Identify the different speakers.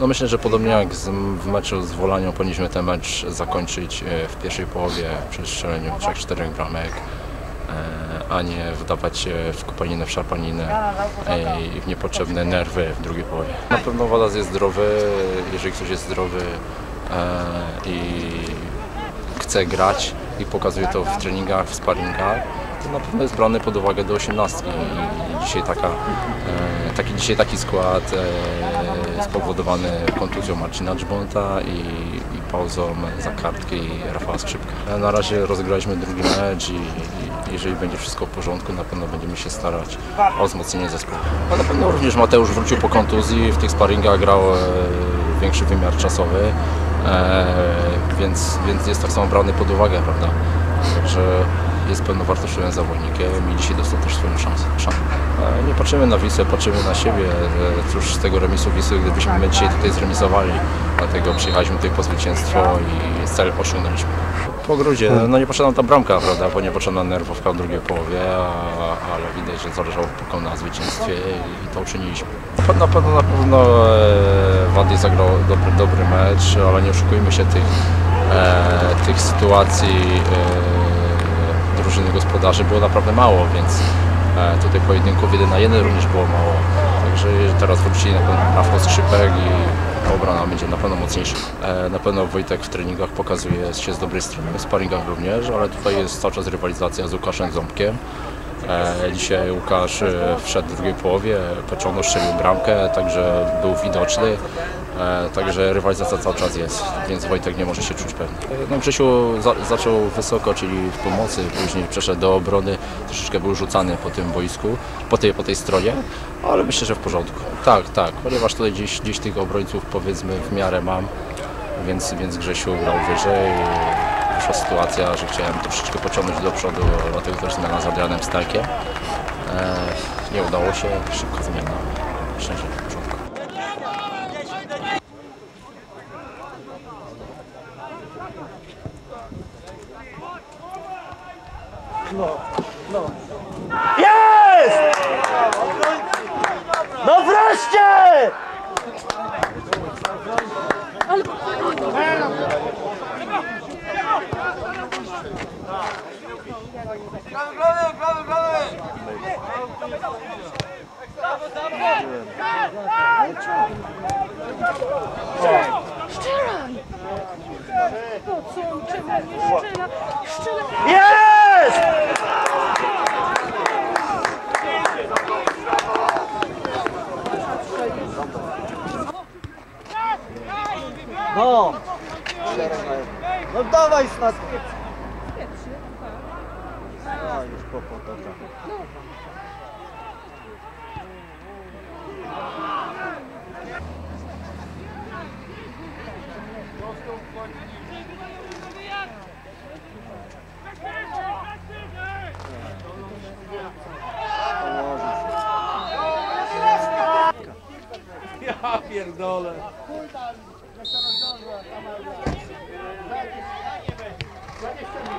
Speaker 1: No myślę, że podobnie jak w meczu z Wolanią powinniśmy ten mecz zakończyć e, w pierwszej połowie przy strzeleniu 3-4 bramek, e, a nie wdawać się w kopaninę, w szarpaninę e, i w niepotrzebne nerwy w drugiej połowie. Na pewno Wadas jest zdrowy, jeżeli ktoś jest zdrowy i chce grać i pokazuje to w treningach, w sparingach, to na pewno jest brany pod uwagę do 18 i dzisiaj taka, e, taki, dzisiaj taki skład e, spowodowany kontuzją Marcina Dżbonta i, i pauzą za kartki Rafała Skrzypka. E, Na razie rozgraliśmy drugi mecz i, jeżeli będzie wszystko w porządku, na pewno będziemy się starać o wzmocnienie zespołu. A na pewno również Mateusz wrócił po kontuzji, w tych sparingach grał e, większy wymiar czasowy. E, więc, więc jest tak samo brany pod uwagę, prawda? Także jest pełnowartościowym zawodnikiem i dzisiaj dostał też swoją szansę. szansę. E, nie patrzymy na Wisłę, patrzymy na siebie. E, Cóż z tego remisu Wisły, gdybyśmy my dzisiaj tutaj zremisowali. Dlatego przyjechaliśmy tutaj po zwycięstwo i cel osiągnęliśmy. Po grudzie, no nie potrzebna ta bramka, prawda, bo nie potrzebna nerwowka w drugiej połowie, ale widać, że zależało tylko na zwycięstwie i to uczyniliśmy. Na pewno, na pewno Wady zagrał dobry, dobry mecz, ale nie oszukujmy się tych, e, tych sytuacji e, drużyny gospodarzy było naprawdę mało, więc e, tutaj pojedynków 1 na 1 również było mało. Także teraz wrócili na pewno Rafał Skrzypek i obrona będzie na pewno mocniejsza. E, na pewno Wojtek w treningach pokazuje się z dobrej strony, w sparingach również, ale tutaj jest cały czas rywalizacja z Łukaszem Ząbkiem. E, Dzisiaj Łukasz e, wszedł w drugiej połowie, Peczono strzelił bramkę, także był widoczny. E, Także rywalizacja cały czas jest, więc Wojtek nie może się czuć pewny. No Grzesiu za, zaczął wysoko, czyli w pomocy, później przeszedł do obrony, troszeczkę był rzucany po tym boisku, po tej, po tej stronie, ale myślę, że w porządku. Tak, tak, ponieważ tutaj gdzieś, gdzieś tych obrońców powiedzmy w miarę mam, więc, więc Grzesiu grał wyżej. Wyszła sytuacja, że chciałem troszeczkę pociągnąć do przodu, dlatego też zmiana z Adrianem Stalkiem. E, nie udało się, szybka zmiana. Że w porządku.
Speaker 2: Jest! No wreszcie!
Speaker 3: Po co czemu nie strzela? Strzela!
Speaker 2: Jest! No! No dawaj pô, pô, tá, tá. Não.
Speaker 4: Ja pierdolę. Punta, że się rozwiąże, a tam... 20 minut.